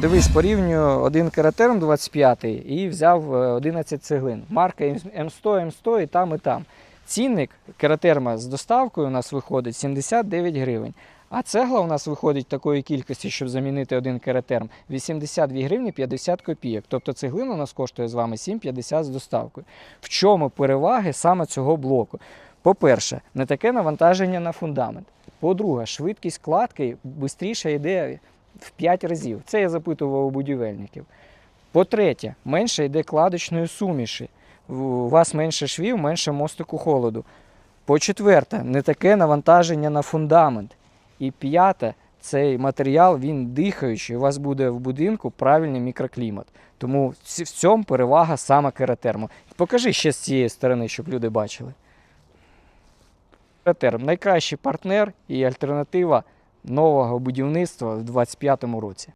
Дивись, порівнюю один кератерм 25 і взяв е, 11 цеглин. Марка М100, М100 і там, і там. Цінник кератерма з доставкою у нас виходить 79 гривень. А цегла у нас виходить такої кількості, щоб замінити один кератерм, 82 гривні 50 копійок. Тобто цеглина у нас коштує з вами 7,50 з доставкою. В чому переваги саме цього блоку? По-перше, не таке навантаження на фундамент. По-друге, швидкість кладки швидше йде в 5 разів. Це я запитував у будівельників. По-третє, менше йде кладочної суміші. У вас менше швів, менше мостику холоду. По-четверте, не таке навантаження на фундамент. І п'яте, цей матеріал він дихаючий. У вас буде в будинку правильний мікроклімат. Тому в цьому перевага саме кератерму. Покажи ще з цієї сторони, щоб люди бачили. Кератерм найкращий партнер і альтернатива нового будівництва в 2025 році.